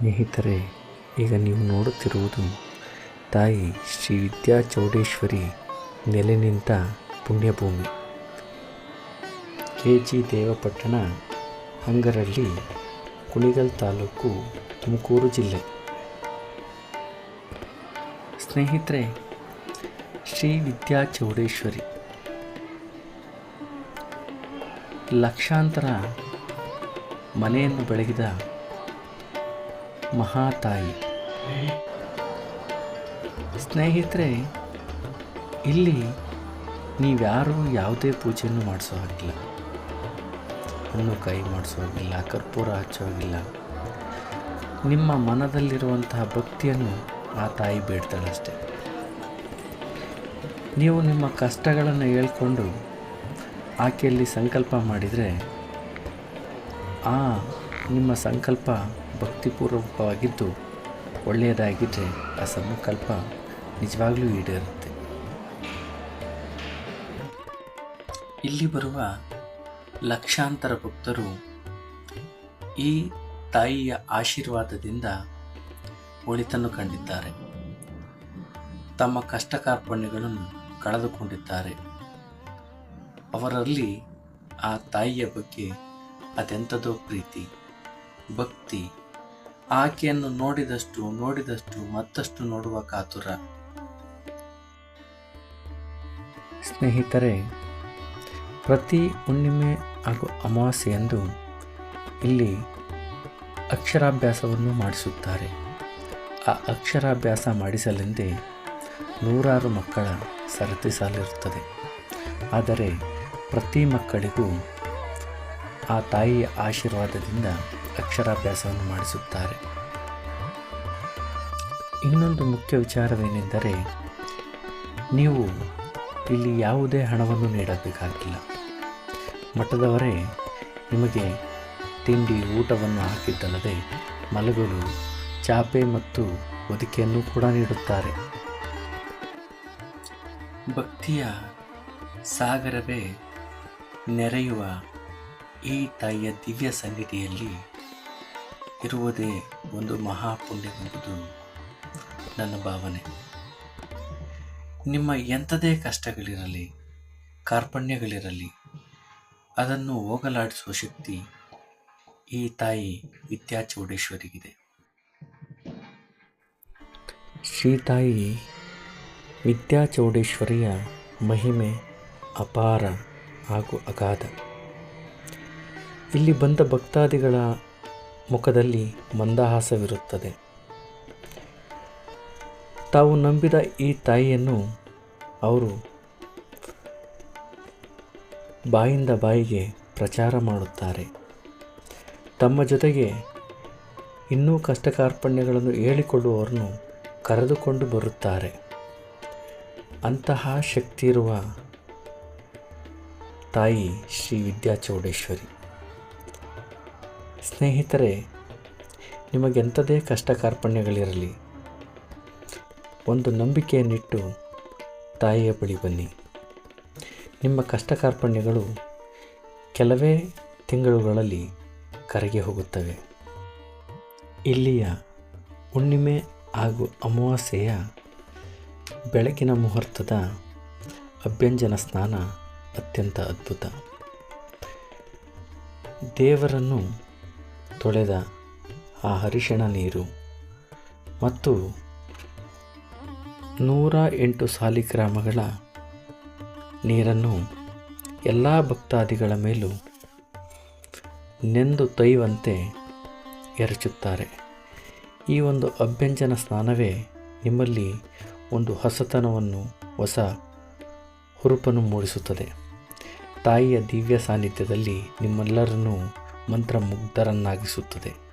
ಸ್ನೇಹಿತರೆ, ಈಗ ನೀವು ನೋಡುತ್ತಿರುವುದು ತಾಯಿ ಶ್ರೀ ವಿದ್ಯಾ ಚೌಡೇಶ್ವರಿ ನೆಲೆ ನಿಂತ ಪುಣ್ಯಭೂಮಿ. ಕೆ. ಜಿ. ದೇವಪಟ್ಟಣ, ಹಂಗರಳ್ಳಿ, ಕುಣಿಗಲ್ ತಾಲೂಕು, ತುಮಕೂರು ಜಿಲ್ಲೆ. ಸ್ನೇಹಿತರೆ, ಶ್ರೀ ವಿದ್ಯಾ ಚೌಡೇಶ್ವರಿ. ಲಕ್ಷಾಂತರ ಮನೆಯನ್ನು ಬೆಳಗಿದ ಮಹಾತಾಯಿ. ಸ್ನೇಹಿತರೆ, ಇಲ್ಲಿ ನೀವ್ಯಾರು ಯಾವುದೇ ಪೂಜೆಯನ್ನು ಮಾಡಿಸೋ ಹಾಗಿಲ್ಲ. ಹಣ್ಣು ಕೈ ಮಾಡಿಸೋ ಹಾಗಿಲ್ಲ, ಕರ್ಪೂರ ಹಚ್ಚೋ ಹಾಗಿಲ್ಲ. ನಿಮ್ಮ ಮನದಲ್ಲಿರುವಂತಹ ಭಕ್ತಿಯನ್ನು ಆ ತಾಯಿ ಬೇಡ್ತಾಳಷ್ಟೆ ನೀವು ನಿಮ್ಮ ಕಷ್ಟಗಳನ್ನು ಹೇಳ್ಕೊಂಡು ಆಕೆಯಲ್ಲಿ ಸಂಕಲ್ಪ ಮಾಡಿದರೆ, ಆ ನಿಮ್ಮ ಸಂಕಲ್ಪ ಭಕ್ತಿಪೂರ್ವಕವಾಗಿದ್ದು ಒಳ್ಳೆಯದಾಗಿದ್ದರೆ ಆ ಸಂಕಲ್ಪ ನಿಜವಾಗಲೂ ಈಡೇರುತ್ತೆ. ಇಲ್ಲಿ ಬರುವ ಲಕ್ಷಾಂತರ ಭಕ್ತರು ಈ ತಾಯಿಯ ಆಶೀರ್ವಾದದಿಂದ ಒಳಿತನ್ನು ಕಂಡಿದ್ದಾರೆ. ತಮ್ಮ ಕಷ್ಟ ಕಾರ್ಪಣ್ಯಗಳನ್ನು ಕಳೆದುಕೊಂಡಿದ್ದಾರೆ. ಅವರಲ್ಲಿ ಆ ತಾಯಿಯ ಬಗ್ಗೆ ಅದೆಂಥದೋ ಪ್ರೀತಿ. ಭಕ್ತಿ. ಆಕೆಯನ್ನು ನೋಡಿದಷ್ಟು ನೋಡಿದಷ್ಟು ಮತ್ತಷ್ಟು ನೋಡುವ ಕಾತುರ. ಸ್ನೇಹಿತರೆ, ಪ್ರತಿ ಹುಣ್ಣಿಮೆ ಹಾಗೂ ಅಮಾವಾಸ್ಯೆಯಂದು ಇಲ್ಲಿ ಅಕ್ಷರಾಭ್ಯಾಸವನ್ನು ಮಾಡಿಸುತ್ತಾರೆ. ಆ ಅಕ್ಷರಾಭ್ಯಾಸ ಮಾಡಿಸಲೆಂದೇ ನೂರಾರು ಮಕ್ಕಳ ಸರತಿ ಸಾಲಿರುತ್ತದೆ. ಆದರೆ ಪ್ರತಿ ಮಕ್ಕಳಿಗೂ ಆ ತಾಯಿಯ ಆಶೀರ್ವಾದದಿಂದ ಅಕ್ಷರಾಭ್ಯಾಸವನ್ನು ಮಾಡಿಸುತ್ತಾರೆ. ಇನ್ನೊಂದು ಮುಖ್ಯ ವಿಚಾರವೇನೆಂದರೆ, ನೀವು ಇಲ್ಲಿ ಯಾವುದೇ ಹಣವನ್ನು ನೀಡಬೇಕಾಗಿಲ್ಲ. ಮಠದವರೇ, ನಿಮಗೆ ತಿಂಡಿ, ಊಟವನ್ನು ಹಾಕಿದ್ದಲ್ಲದೆ ಮಲಗಲು ಚಾಪೆ ಮತ್ತು ಹೊದಿಕೆಯನ್ನು ಕೂಡ ನೀಡುತ್ತಾರೆ. ಭಕ್ತಿಯ ಸಾಗರವೇ ನೆರೆಯುವ ಈ ತಾಯಿಯ ದಿವ್ಯ ಸನ್ನಿಧಿಯಲ್ಲಿ ಇರುವುದೇ ಒಂದು ಮಹಾಪುಣ್ಯವೆಂಬುದು ನನ್ನ ಭಾವನೆ. ನಿಮ್ಮ ಎಂಥದೇ ಕಷ್ಟಗಳಿರಲಿ, ಕಾರ್ಪಣ್ಯಗಳಿರಲಿ, ಅದನ್ನು ಹೋಗಲಾಡಿಸುವ ಶಕ್ತಿ ಈ ತಾಯಿ ವಿದ್ಯಾ ಚೌಡೇಶ್ವರಿಗಿದೆ ಶ್ರೀ ತಾಯಿ ವಿದ್ಯಾ ಚೌಡೇಶ್ವರಿಯ ಮಹಿಮೆ ಅಪಾರ ಹಾಗೂ ಅಗಾಧ. ಇಲ್ಲಿ ಬಂದ ಭಕ್ತಾದಿಗಳ ಮುಖದಲ್ಲಿ ಮಂದಹಾಸವಿರುತ್ತದೆ. ತಾವು ನಂಬಿದ ಈ ತಾಯಿಯನ್ನು ಅವರು ಬಾಯಿಂದ ಬಾಯಿಗೆ ಪ್ರಚಾರ ಮಾಡುತ್ತಾರೆ. ತಮ್ಮ ಜೊತೆಗೆ ಇನ್ನೂ ಕಷ್ಟ ಕಾರ್ಪಣ್ಯಗಳನ್ನು ಹೇಳಿಕೊಳ್ಳುವವರನ್ನು ಕರೆದುಕೊಂಡು ಬರುತ್ತಾರೆ. ಅಂತಹ ಶಕ್ತಿ ಇರುವ ತಾಯಿ ಶ್ರೀ ವಿದ್ಯಾ ಚೌಡೇಶ್ವರಿ ಸ್ನೇಹಿತರೆ, ನಿಮಗೆಂಥದೇ ಕಷ್ಟ ಕಾರ್ಪಣ್ಯಗಳಿರಲಿ ಒಂದು ನಂಬಿಕೆಯನ್ನಿಟ್ಟು ತಾಯಿಯ ಬಳಿ ಬನ್ನಿ. ನಿಮ್ಮ ಕಷ್ಟ ಕಾರ್ಪಣ್ಯಗಳು ಕೆಲವೇ ತಿಂಗಳುಗಳಲ್ಲಿ ಕರಗಿ ಹೋಗುತ್ತವೆ. ಇಲ್ಲಿಯ ಹುಣ್ಣಿಮೆ ಹಾಗೂ ಅಮಾವಾಸ್ಯೆಯ ಬೆಳಕಿನ ಮುಹೂರ್ತದ ಅಭ್ಯಂಜನ ಸ್ನಾನ ಅತ್ಯಂತ ಅದ್ಭುತ. ದೇವರನ್ನು ತೊಳೆದ ಆ ಹರಿಶಿಣ ನೀರು ಮತ್ತು ನೂರ ಎಂಟು ಸಾಲಿಗ್ರಾಮಗಳ ನೀರನ್ನು ಎಲ್ಲ ಭಕ್ತಾದಿಗಳ ಮೇಲೂ ನೆಂದು ತೈವಂತೆ ಎರಚುತ್ತಾರೆ. ಈ ಒಂದು ಅಭ್ಯಂಜನ ಸ್ನಾನವೇ ನಿಮ್ಮಲ್ಲಿ ಒಂದು ಹೊಸತನವನ್ನು, ಹೊಸ ಹುರುಪನ್ನು ಮೂಡಿಸುತ್ತದೆ. ತಾಯಿಯ ದಿವ್ಯ ಸಾನ್ನಿಧ್ಯದಲ್ಲಿ ನಿಮ್ಮೆಲ್ಲರನ್ನೂ ಮಂತ್ರಮುಗ್ಧರನ್ನಾಗಿಸುತ್ತದೆ.